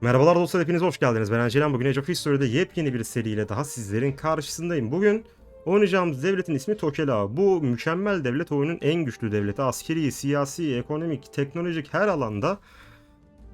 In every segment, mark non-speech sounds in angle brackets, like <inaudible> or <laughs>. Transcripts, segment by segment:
Merhabalar dostlar hepiniz hoş geldiniz. Ben Ancelen bugün Age of History'de yepyeni bir seriyle daha sizlerin karşısındayım. Bugün oynayacağımız devletin ismi Tokelau. Bu mükemmel devlet oyunun en güçlü devleti. Askeri, siyasi, ekonomik, teknolojik her alanda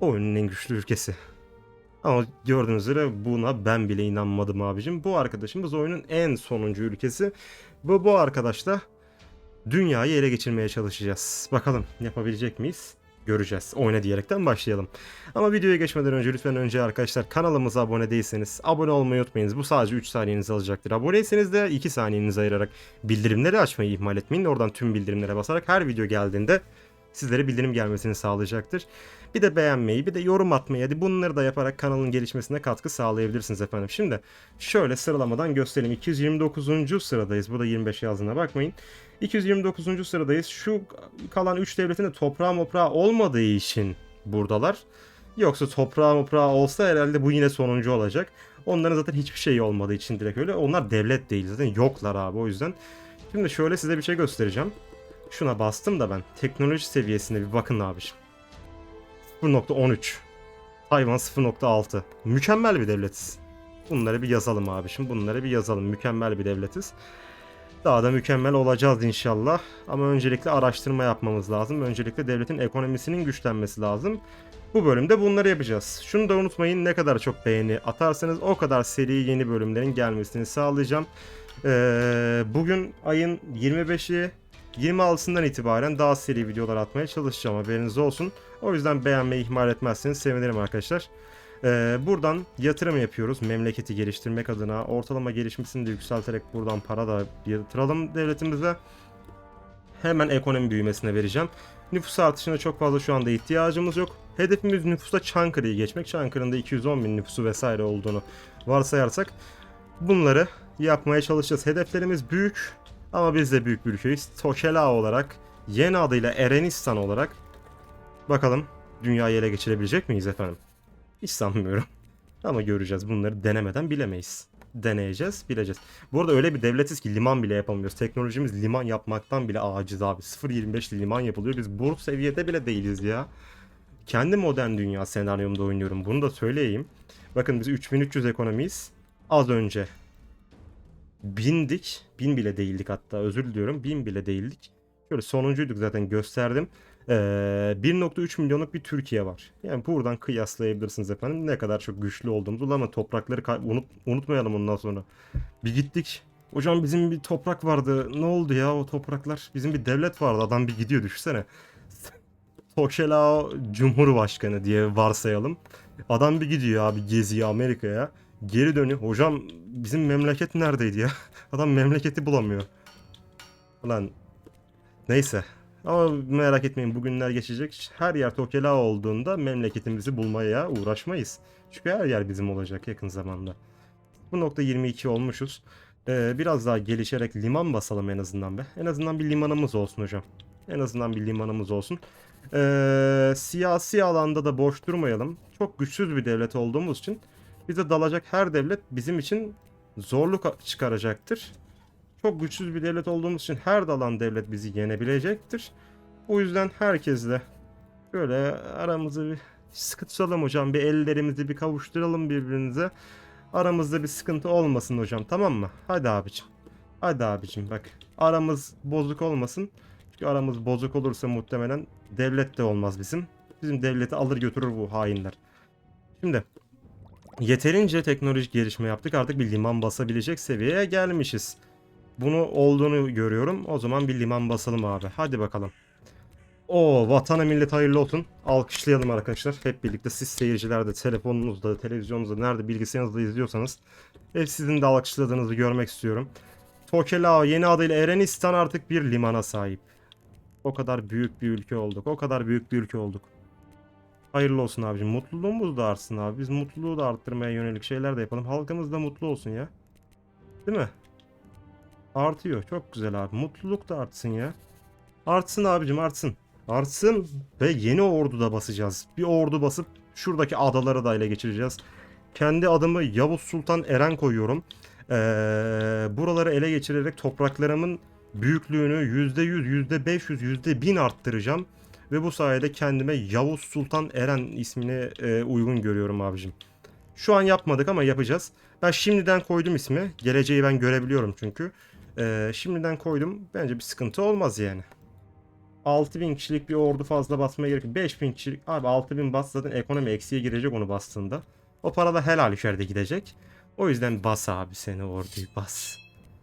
oyunun en güçlü ülkesi. Ama gördüğünüz üzere buna ben bile inanmadım abicim. Bu arkadaşımız oyunun en sonuncu ülkesi. Bu, bu arkadaşla dünyayı ele geçirmeye çalışacağız. Bakalım yapabilecek miyiz? Göreceğiz. Oyna diyerekten başlayalım. Ama videoya geçmeden önce lütfen önce arkadaşlar kanalımıza abone değilseniz abone olmayı unutmayınız. Bu sadece 3 saniyenizi alacaktır. Aboneyseniz de 2 saniyenizi ayırarak bildirimleri açmayı ihmal etmeyin. Oradan tüm bildirimlere basarak her video geldiğinde sizlere bildirim gelmesini sağlayacaktır. Bir de beğenmeyi, bir de yorum atmayı, hadi bunları da yaparak kanalın gelişmesine katkı sağlayabilirsiniz efendim. Şimdi şöyle sıralamadan gösterelim. 229. sıradayız. Burada 25 yazdığına bakmayın. 229. sıradayız. Şu kalan 3 devletin de toprağı moprağı olmadığı için buradalar. Yoksa toprağı moprağı olsa herhalde bu yine sonuncu olacak. Onların zaten hiçbir şey olmadığı için direkt öyle. Onlar devlet değil zaten yoklar abi o yüzden. Şimdi şöyle size bir şey göstereceğim. Şuna bastım da ben. Teknoloji seviyesine bir bakın abiciğim. 0.13. Tayvan 0.6. Mükemmel bir devletiz. Bunları bir yazalım abiciğim. Bunları bir yazalım. Mükemmel bir devletiz. Daha da mükemmel olacağız inşallah. Ama öncelikle araştırma yapmamız lazım. Öncelikle devletin ekonomisinin güçlenmesi lazım. Bu bölümde bunları yapacağız. Şunu da unutmayın ne kadar çok beğeni atarsanız o kadar seri yeni bölümlerin gelmesini sağlayacağım. Ee, bugün ayın 25'i 26'sından itibaren daha seri videolar atmaya çalışacağım haberiniz olsun. O yüzden beğenmeyi ihmal etmezseniz sevinirim arkadaşlar. Ee, buradan yatırım yapıyoruz memleketi geliştirmek adına. Ortalama gelişmesini de yükselterek buradan para da yatıralım devletimize. Hemen ekonomi büyümesine vereceğim. Nüfus artışına çok fazla şu anda ihtiyacımız yok. Hedefimiz nüfusta Çankırı'yı geçmek. Çankırı'nın da 210 bin nüfusu vesaire olduğunu varsayarsak bunları yapmaya çalışacağız. Hedeflerimiz büyük ama biz de büyük bir ülkeyiz. Tokelau olarak, yeni adıyla Erenistan olarak bakalım dünyayı ele geçirebilecek miyiz efendim? Hiç sanmıyorum. <laughs> Ama göreceğiz. Bunları denemeden bilemeyiz. Deneyeceğiz, bileceğiz. Bu arada öyle bir devletiz ki liman bile yapamıyoruz. Teknolojimiz liman yapmaktan bile aciz abi. 0.25 liman yapılıyor. Biz bu seviyede bile değiliz ya. Kendi modern dünya senaryomda oynuyorum. Bunu da söyleyeyim. Bakın biz 3300 ekonomiyiz. Az önce bindik. Bin bile değildik hatta özür diliyorum. Bin bile değildik. Şöyle sonuncuyduk zaten gösterdim. Ee, 1.3 milyonluk bir Türkiye var. Yani buradan kıyaslayabilirsiniz efendim ne kadar çok güçlü olduğumuzu ama toprakları unut, unutmayalım ondan sonra. Bir gittik. Hocam bizim bir toprak vardı. Ne oldu ya o topraklar? Bizim bir devlet vardı. Adam bir gidiyor düşünsene. <laughs> Toşelao Cumhurbaşkanı diye varsayalım. Adam bir gidiyor abi geziyor Amerika'ya. Geri dönüyor. Hocam bizim memleket neredeydi ya? <laughs> Adam memleketi bulamıyor. Ulan neyse. Ama merak etmeyin bugünler geçecek. Her yer Tokelao olduğunda memleketimizi bulmaya uğraşmayız. Çünkü her yer bizim olacak yakın zamanda. Bu nokta 22 olmuşuz. Ee, biraz daha gelişerek liman basalım en azından be. En azından bir limanımız olsun hocam. En azından bir limanımız olsun. Ee, siyasi alanda da boş durmayalım. Çok güçsüz bir devlet olduğumuz için bize dalacak her devlet bizim için zorluk çıkaracaktır. Çok güçsüz bir devlet olduğumuz için her dalan devlet bizi yenebilecektir. O yüzden herkesle böyle aramızı bir sıkı tutalım hocam. Bir ellerimizi bir kavuşturalım birbirimize. Aramızda bir sıkıntı olmasın hocam tamam mı? Hadi abicim. Hadi abicim bak. Aramız bozuk olmasın. Çünkü aramız bozuk olursa muhtemelen devlet de olmaz bizim. Bizim devleti alır götürür bu hainler. Şimdi yeterince teknolojik gelişme yaptık. Artık bir liman basabilecek seviyeye gelmişiz. Bunu olduğunu görüyorum. O zaman bir liman basalım abi. Hadi bakalım. O vatana millet hayırlı olsun. Alkışlayalım arkadaşlar. Hep birlikte siz seyirciler de telefonunuzda, televizyonunuzda, nerede bilgisayarınızda izliyorsanız hep sizin de alkışladığınızı görmek istiyorum. Tokelao yeni adıyla Erenistan artık bir limana sahip. O kadar büyük bir ülke olduk. O kadar büyük bir ülke olduk. Hayırlı olsun abicim. Mutluluğumuz da artsın abi. Biz mutluluğu da arttırmaya yönelik şeyler de yapalım. Halkımız da mutlu olsun ya. Değil mi? Artıyor. Çok güzel abi. Mutluluk da artsın ya. Artsın abicim artsın. Artsın ve yeni ordu da basacağız. Bir ordu basıp şuradaki adaları da ele geçireceğiz. Kendi adımı Yavuz Sultan Eren koyuyorum. Ee, buraları ele geçirerek topraklarımın büyüklüğünü %100, %500, %1000 arttıracağım. Ve bu sayede kendime Yavuz Sultan Eren ismini e, uygun görüyorum abicim. Şu an yapmadık ama yapacağız. Ben şimdiden koydum ismi. Geleceği ben görebiliyorum çünkü. E, şimdiden koydum. Bence bir sıkıntı olmaz yani. 6000 kişilik bir ordu fazla basmaya gerek yok. 5000 kişilik. Abi 6000 bas zaten ekonomi eksiye girecek onu bastığında. O para da helal içeride gidecek. O yüzden bas abi seni orduyu bas.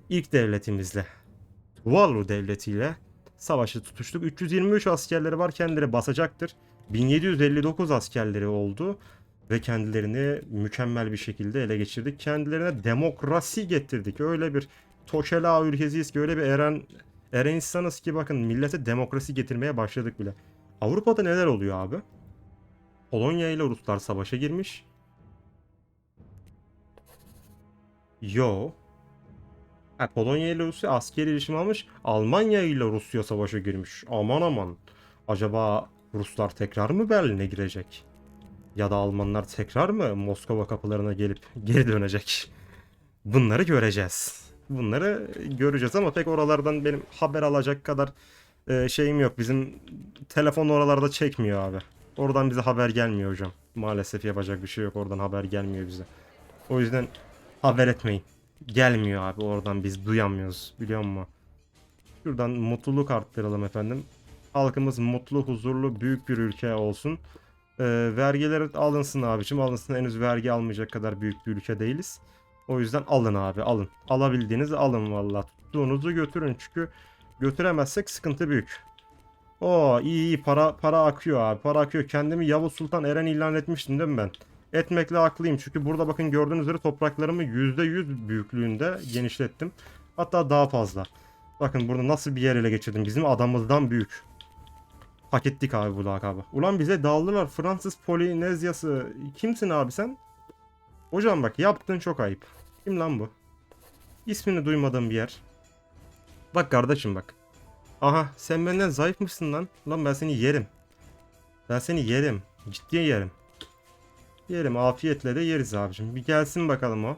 İlk devletimizle. Tuvalu devletiyle savaşı tutuştuk. 323 askerleri var kendileri basacaktır. 1759 askerleri oldu ve kendilerini mükemmel bir şekilde ele geçirdik. Kendilerine demokrasi getirdik. Öyle bir Toşela ülkesiyiz ki öyle bir Eren Eren insanız ki bakın millete demokrasi getirmeye başladık bile. Avrupa'da neler oluyor abi? Polonya ile Ruslar savaşa girmiş. Yo. Ha, Polonya ile Rusya askeri ilişim almış. Almanya ile Rusya savaşa girmiş. Aman aman. Acaba Ruslar tekrar mı Berlin'e girecek? Ya da Almanlar tekrar mı Moskova kapılarına gelip geri dönecek? Bunları göreceğiz. Bunları göreceğiz ama pek oralardan benim haber alacak kadar e, şeyim yok. Bizim telefon oralarda çekmiyor abi. Oradan bize haber gelmiyor hocam. Maalesef yapacak bir şey yok. Oradan haber gelmiyor bize. O yüzden haber etmeyin. Gelmiyor abi oradan biz duyamıyoruz biliyor musun? Şuradan mutluluk arttıralım efendim. Halkımız mutlu, huzurlu, büyük bir ülke olsun. Ee, vergiler alınsın abicim alınsın. Henüz vergi almayacak kadar büyük bir ülke değiliz. O yüzden alın abi alın. Alabildiğinizi alın valla. Tuttuğunuzu götürün çünkü götüremezsek sıkıntı büyük. Oo iyi iyi para para akıyor abi para akıyor. Kendimi Yavuz Sultan Eren ilan etmiştim değil mi ben? Etmekle haklıyım çünkü burada bakın gördüğünüz üzere topraklarımı %100 büyüklüğünde genişlettim. Hatta daha fazla. Bakın burada nasıl bir yer ele geçirdim. Bizim adamımızdan büyük. Hak ettik abi bu lakabı. Ulan bize daldılar. Fransız Polinezyası. Kimsin abi sen? Hocam bak yaptığın çok ayıp. Kim lan bu? İsmini duymadığım bir yer. Bak kardeşim bak. Aha sen benden zayıfmışsın lan. Lan ben seni yerim. Ben seni yerim. Ciddi yerim. Yerim afiyetle de yeriz abicim. Bir gelsin bakalım o.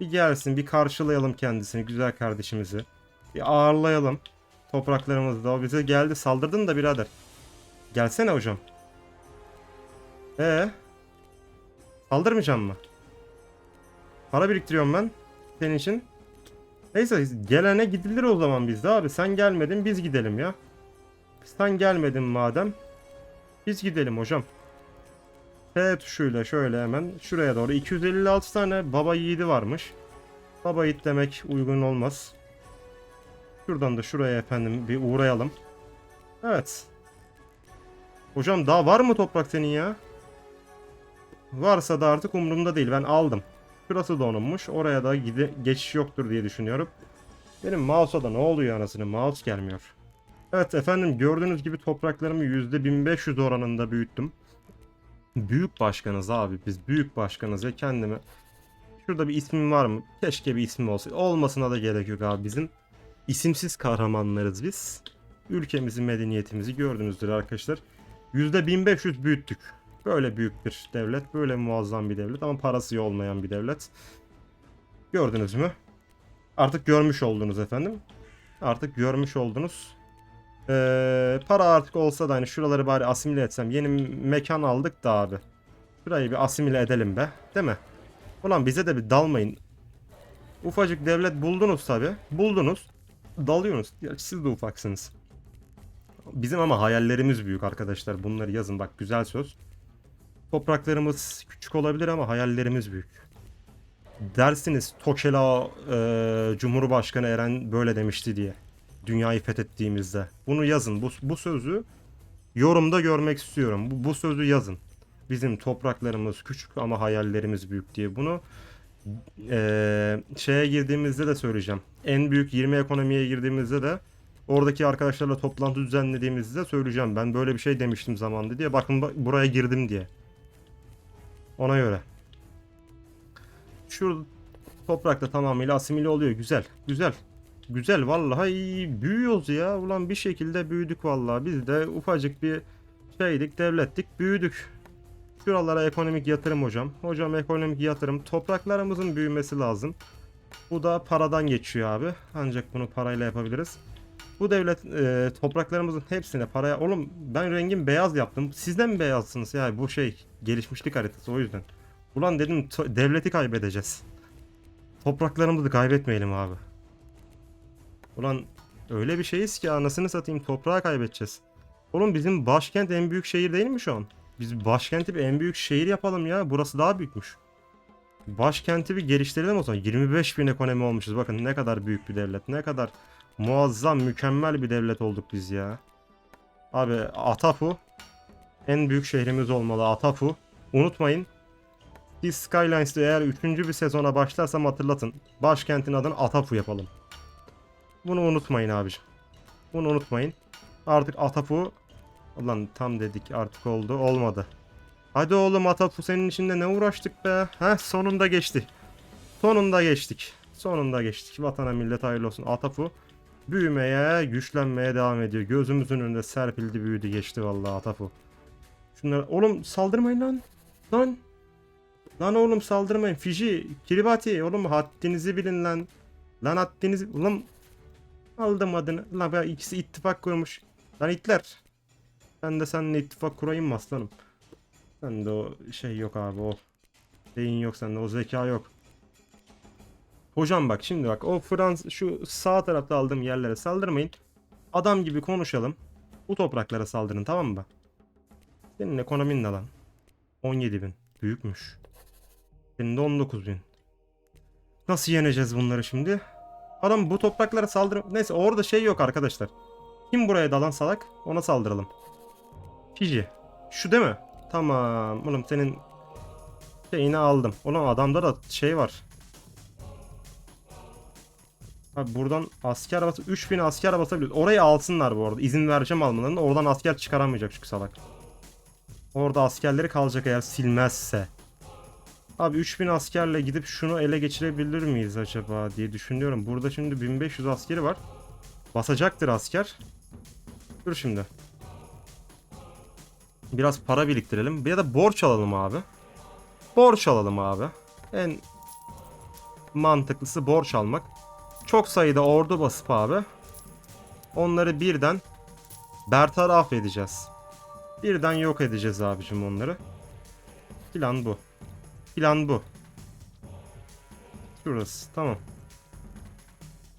Bir gelsin bir karşılayalım kendisini güzel kardeşimizi. Bir ağırlayalım. Topraklarımızda o bize geldi saldırdın da birader. Gelsene hocam. Ee? Saldırmayacağım mı? Para biriktiriyorum ben. Senin için. Neyse gelene gidilir o zaman bizde abi. Sen gelmedin biz gidelim ya. Sen gelmedin madem. Biz gidelim hocam. P tuşuyla şöyle hemen şuraya doğru 256 tane baba yiğidi varmış. Baba yiğit demek uygun olmaz. Şuradan da şuraya efendim bir uğrayalım. Evet. Hocam daha var mı toprak senin ya? Varsa da artık umurumda değil. Ben aldım. Şurası donunmuş. Oraya da gide geçiş yoktur diye düşünüyorum. Benim mouse'a da ne oluyor anasını? Mouse gelmiyor. Evet efendim gördüğünüz gibi topraklarımı %1500 oranında büyüttüm. Büyük başkanız abi biz büyük başkanız ya kendime. Şurada bir ismim var mı? Keşke bir ismim olsaydı. Olmasına da gerek yok abi bizim. isimsiz kahramanlarız biz. Ülkemizi, medeniyetimizi gördüğünüzdür arkadaşlar. %1500 büyüttük. Böyle büyük bir devlet, böyle muazzam bir devlet ama parası olmayan bir devlet. Gördünüz mü? Artık görmüş oldunuz efendim. Artık görmüş oldunuz. Ee, para artık olsa da hani şuraları bari asimile etsem. Yeni mekan aldık da abi. Şurayı bir asimile edelim be. Değil mi? Ulan bize de bir dalmayın. Ufacık devlet buldunuz tabi. Buldunuz. Dalıyorsunuz. Ya siz de ufaksınız. Bizim ama hayallerimiz büyük arkadaşlar. Bunları yazın bak güzel söz. Topraklarımız küçük olabilir ama hayallerimiz büyük. Dersiniz Tokela e, Cumhurbaşkanı Eren böyle demişti diye. Dünyayı fethettiğimizde. Bunu yazın. Bu, bu sözü yorumda görmek istiyorum. Bu, bu sözü yazın. Bizim topraklarımız küçük ama hayallerimiz büyük diye. Bunu e, şeye girdiğimizde de söyleyeceğim. En büyük 20 ekonomiye girdiğimizde de oradaki arkadaşlarla toplantı düzenlediğimizde söyleyeceğim. Ben böyle bir şey demiştim zamanında diye. Bakın bak- buraya girdim diye. Ona göre. Şu toprakta tamamıyla asimile oluyor. Güzel. Güzel. Güzel vallahi iyi. büyüyoruz ya. Ulan bir şekilde büyüdük vallahi. Biz de ufacık bir şeydik, devlettik, büyüdük. Şuralara ekonomik yatırım hocam. Hocam ekonomik yatırım. Topraklarımızın büyümesi lazım. Bu da paradan geçiyor abi. Ancak bunu parayla yapabiliriz. Bu devlet e, topraklarımızın hepsine paraya... Oğlum ben rengim beyaz yaptım. Siz de mi beyazsınız ya? Bu şey gelişmişlik haritası o yüzden. Ulan dedim devleti kaybedeceğiz. Topraklarımızı kaybetmeyelim abi. Ulan öyle bir şeyiz ki anasını satayım toprağı kaybedeceğiz. Oğlum bizim başkent en büyük şehir değil mi şu an? Biz başkenti bir en büyük şehir yapalım ya. Burası daha büyükmüş. Başkenti bir geliştirelim o zaman. 25 bin ekonomi olmuşuz. Bakın ne kadar büyük bir devlet. Ne kadar muazzam, mükemmel bir devlet olduk biz ya. Abi Atapu en büyük şehrimiz olmalı Atapu. Unutmayın. Biz Skylines'te eğer 3. bir sezona başlarsam hatırlatın. Başkentin adını Atapu yapalım. Bunu unutmayın abiciğim. Bunu unutmayın. Artık Atapu Ulan tam dedik artık oldu. Olmadı. Hadi oğlum Atapu senin içinde ne uğraştık be. Heh sonunda geçti. Sonunda geçtik. Sonunda geçtik. Vatana millet hayırlı olsun. Atapu büyümeye, güçlenmeye devam ediyor. Gözümüzün önünde serpildi, büyüdü, geçti vallahi Atapu. Şunlar oğlum saldırmayın lan. Lan. Lan oğlum saldırmayın. Fiji, Kiribati oğlum haddinizi bilin lan. Lan haddinizi ulan aldım adını. Lan be ikisi ittifak kurmuş. Lan Hitler. Ben de seninle ittifak kurayım mı aslanım? Sende o şey yok abi o. Beyin yok sende o zeka yok. Hocam bak şimdi bak o Frans şu sağ tarafta aldığım yerlere saldırmayın. Adam gibi konuşalım. Bu topraklara saldırın tamam mı? Senin ekonomin ne lan? 17 bin. Büyükmüş. Senin de 19 bin. Nasıl yeneceğiz bunları şimdi? Adam bu topraklara saldırı... Neyse orada şey yok arkadaşlar. Kim buraya dalan salak? Ona saldıralım. Fiji. Şu değil mi? Tamam. Oğlum senin şeyini aldım. Ulan adamda da şey var. Abi buradan asker bası 3000 asker basabiliyoruz. Orayı alsınlar bu arada. İzin vereceğim almalarına. Oradan asker çıkaramayacak çünkü salak. Orada askerleri kalacak eğer silmezse. Abi 3000 askerle gidip şunu ele geçirebilir miyiz acaba diye düşünüyorum. Burada şimdi 1500 askeri var. Basacaktır asker. Dur şimdi. Biraz para biriktirelim. Bir de borç alalım abi. Borç alalım abi. En mantıklısı borç almak. Çok sayıda ordu basıp abi. Onları birden bertaraf edeceğiz. Birden yok edeceğiz abicim onları. Plan bu. Plan bu. Şurası. Tamam.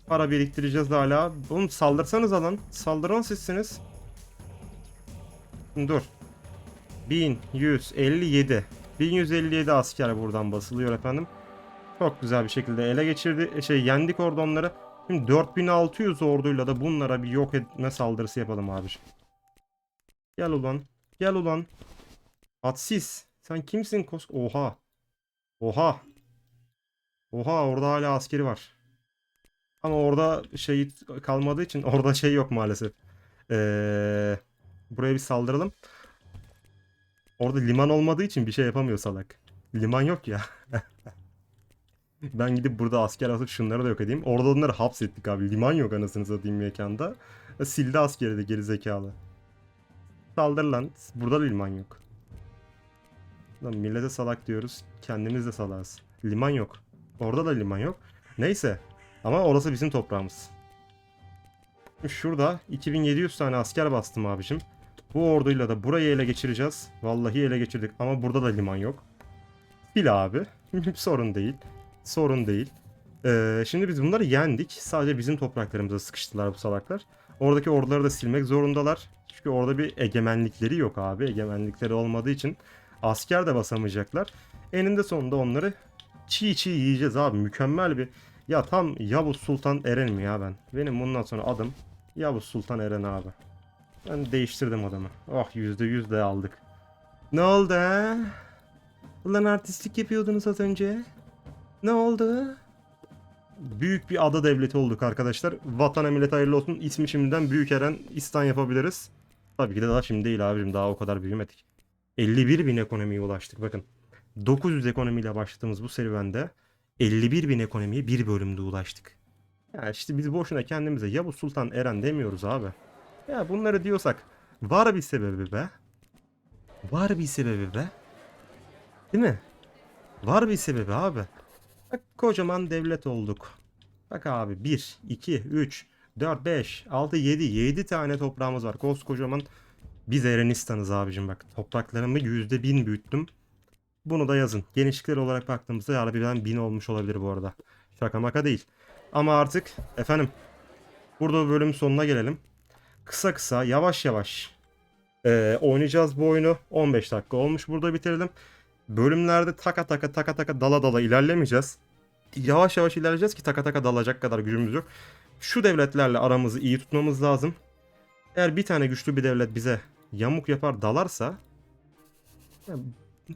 Para biriktireceğiz hala. Oğlum saldırsanız alın. Saldıran sizsiniz. Dur. 1157. 1157 asker buradan basılıyor efendim. Çok güzel bir şekilde ele geçirdi. Şey yendik orada onları. Şimdi 4600 orduyla da bunlara bir yok etme saldırısı yapalım abi. Gel ulan. Gel ulan. Hadsiz. Sen kimsin kos? Oha. Oha. Oha orada hala askeri var. Ama orada şey kalmadığı için <laughs> orada şey yok maalesef. Ee, buraya bir saldıralım. Orada liman olmadığı için bir şey yapamıyor salak. Liman yok ya. <laughs> ben gidip burada asker atıp şunları da yok edeyim. Orada onları hapsettik abi. Liman yok anasını satayım mekanda. Sildi askeri de geri zekalı. Saldır lan. Burada da liman yok. Lan millete salak diyoruz. Kendimiz de salağız. Liman yok. Orada da liman yok. Neyse. Ama orası bizim toprağımız. Şurada 2700 tane asker bastım abicim. Bu orduyla da burayı ele geçireceğiz. Vallahi ele geçirdik ama burada da liman yok. Bil abi. <laughs> Sorun değil. Sorun değil. Ee, şimdi biz bunları yendik. Sadece bizim topraklarımıza sıkıştılar bu salaklar. Oradaki orduları da silmek zorundalar. Çünkü orada bir egemenlikleri yok abi. Egemenlikleri olmadığı için asker de basamayacaklar. Eninde sonunda onları çiğ çiğ yiyeceğiz abi. Mükemmel bir... Ya tam Yavuz Sultan Eren mi ya ben? Benim bundan sonra adım Yavuz Sultan Eren abi. Ben değiştirdim adamı. Oh yüzde yüz de aldık. Ne oldu ha? Ulan artistlik yapıyordunuz az önce. Ne oldu? Büyük bir ada devleti olduk arkadaşlar. Vatana millet hayırlı olsun. İsmi şimdiden Büyük Eren İstan yapabiliriz. Tabii ki de daha şimdi değil abicim. Daha o kadar büyümedik. 51 bin ekonomiye ulaştık bakın. 900 ekonomiyle başladığımız bu serüvende 51 bin ekonomiye bir bölümde ulaştık. Ya işte biz boşuna kendimize ya bu Sultan Eren demiyoruz abi. Ya bunları diyorsak var bir sebebi be. Var bir sebebi be. Değil mi? Var bir sebebi abi. Kocaman devlet olduk. Bak abi 1, 2, 3, 4, 5, 6, 7. 7 tane toprağımız var. Koskocaman biz Erenistan'ız abicim bak. Topraklarımı %1000 büyüttüm. Bunu da yazın. Genişlikler olarak baktığımızda harbiden 1000 olmuş olabilir bu arada. Şaka maka değil. Ama artık efendim burada bölümün sonuna gelelim. Kısa kısa yavaş yavaş ee, oynayacağız bu oyunu. 15 dakika olmuş burada bitirdim. Bölümlerde taka taka taka taka dala dala ilerlemeyeceğiz. Yavaş yavaş ilerleyeceğiz ki taka taka dalacak kadar gücümüz yok. Şu devletlerle aramızı iyi tutmamız lazım. Eğer bir tane güçlü bir devlet bize yamuk yapar dalarsa ya,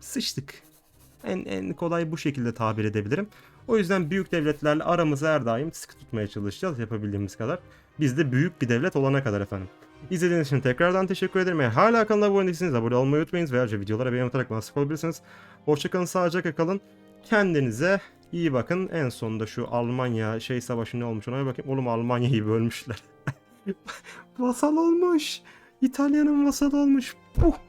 sıçtık. En, en kolay bu şekilde tabir edebilirim. O yüzden büyük devletlerle aramızı her daim sıkı tutmaya çalışacağız yapabildiğimiz kadar. Biz de büyük bir devlet olana kadar efendim. İzlediğiniz için tekrardan teşekkür ederim. Eğer hala kanala abone değilseniz abone olmayı unutmayınız. Ve ayrıca videolara beğeni atarak sık olabilirsiniz. Hoşçakalın, sağlıcakla kalın. Kendinize iyi bakın. En sonunda şu Almanya şey savaşı ne olmuş ona bir bakayım. Oğlum Almanya'yı bölmüşler. <laughs> vasal olmuş. İtalya'nın vasal olmuş. Puh.